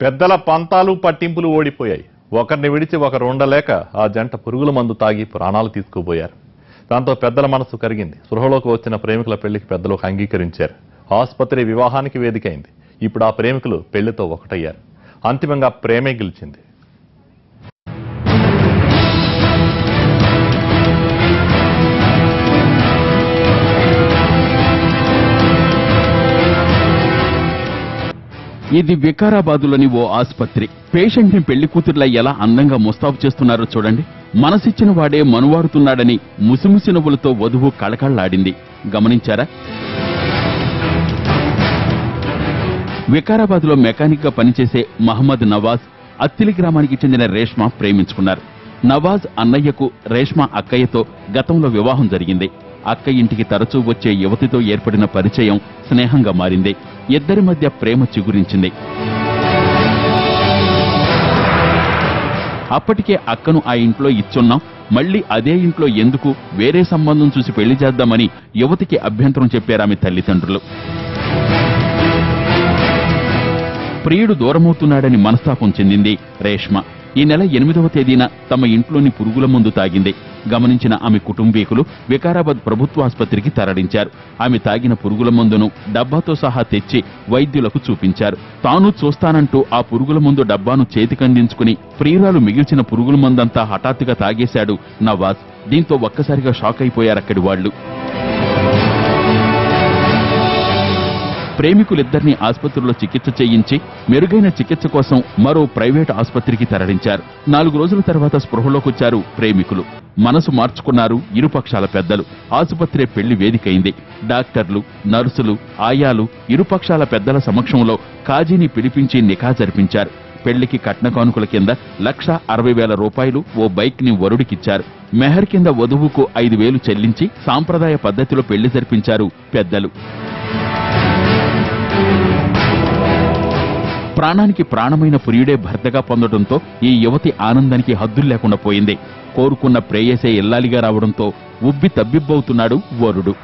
పెద్దల పంతాలు పట్టింపులు ఓడిపోయాయి. ఒకరిని విడిచి ఒకరు ఉండలేక ఆ జంట పురుగుల మందు తాగి ప్రాణాలు తీసుకుపోయారు. దాంతో పెద్దల మనసు కరిగింది. సృహలోకి వచ్చిన ప్రేమికుల పెళ్ళికి పెద్దలు అంగీకరించారు. ఆసుపత్రి వివాహానికి వేదికైంది ఇప్పుడు ఆ ప్రేమికులు పెళ్ళితో ఒకటయ్యారు. అంతిమంగా ప్రేమే గెలిచింది. ఇది వికారాబాదులోని ఓ ఆసుపత్రి. పేషెంట్ని పెళ్ళి కూతుర్లా ఎలా అందంగా ముస్తాబు చేస్తున్నారో చూడండి. మనసిచ్చిన వాడే మనువారుతున్నాడని ముసిముసి నవ్వులతో వధువు కళకళ్ళాడింది. గమనించారా? వికారాబాద్లో మెకానిక్గా పనిచేసే మహమ్మద్ నవాజ్ అత్తిలి గ్రామానికి చెందిన రేష్మ ప్రేమించుకున్నారు. నవాజ్ అన్నయ్యకు రేష్మ అక్కయ్యతో గతంలో వివాహం జరిగింది. అక్క ఇంటికి తరచూ వచ్చే యువతితో ఏర్పడిన పరిచయం స్నేహంగా మారింది. ఇద్దరి మధ్య ప్రేమ చిగురించింది. అప్పటికే అక్కను ఆ ఇంట్లో ఇచ్చున్నాం. మళ్ళీ అదే ఇంట్లో ఎందుకు? వేరే సంబంధం చూసి పెళ్ళి చేద్దామని యువతికి అభ్యంతరం చెప్పారామె తల్లిదండ్రులు. ప్రియుడు దూరమవుతున్నాడని మనస్తాపం చెందింది రేష్మ. ఈ నెల ఎనిమిదవ తేదీన తమ ఇంట్లోని పురుగుల మందు తాగింది. గమనించిన ఆమె కుటుంబీకులు వికారాబాద్ ప్రభుత్వాసుపత్రికి తరలించారు. ఆమె తాగిన పురుగుల మందును డబ్బాతో సహా తెచ్చి వైద్యులకు చూపించారు. తాను చూస్తానంటూ ఆ పురుగుల మందు డబ్బాను చేతికందించుకుని ప్రియురాలు మిగిల్చిన పురుగుల మందంతా హఠాత్తుగా తాగేశాడు నవాజ్. దీంతో ఒక్కసారిగా షాక్ అయిపోయారక్కడి వాళ్ళు ప్రేమికులిద్దరిని ఆసుపత్రిలో చికిత్స చేయించి మెరుగైన చికిత్స కోసం మరో ప్రైవేట్ ఆసుపత్రికి తరలించారు. నాలుగు రోజుల తర్వాత స్పృహలోకొచ్చారు ప్రేమికులు. మనసు మార్చుకున్నారు ఇరుపక్షాల పెద్దలు. ఆసుపత్రి పెళ్ళి వేదికైంది. డాక్టర్లు నర్సులు ఆయాలు ఇరుపక్షాల పెద్దల సమక్షంలో కాజీని పిలిపించి నిఖా జరిపించారు. పెళ్ళికి కట్న కానుకల కింద లక్ష అరవై వేల రూపాయలు ఓ బైక్ని వరుడికిచ్చారు. మెహర్ కింద వధువుకు ఐదు వేలు చెల్లించి సాంప్రదాయ పద్ధతిలో పెళ్ళి జరిపించారు పెద్దలు. ప్రాణానికి ప్రాణమైన ప్రియుడే భర్తగా పొందడంతో ఈ యువతి ఆనందానికి హద్దులు లేకుండా పోయింది. కోరుకున్న ప్రేయసే ఇల్లాలిగా రావడంతో ఉబ్బి తబ్బిబ్బవుతున్నాడు వరుడు.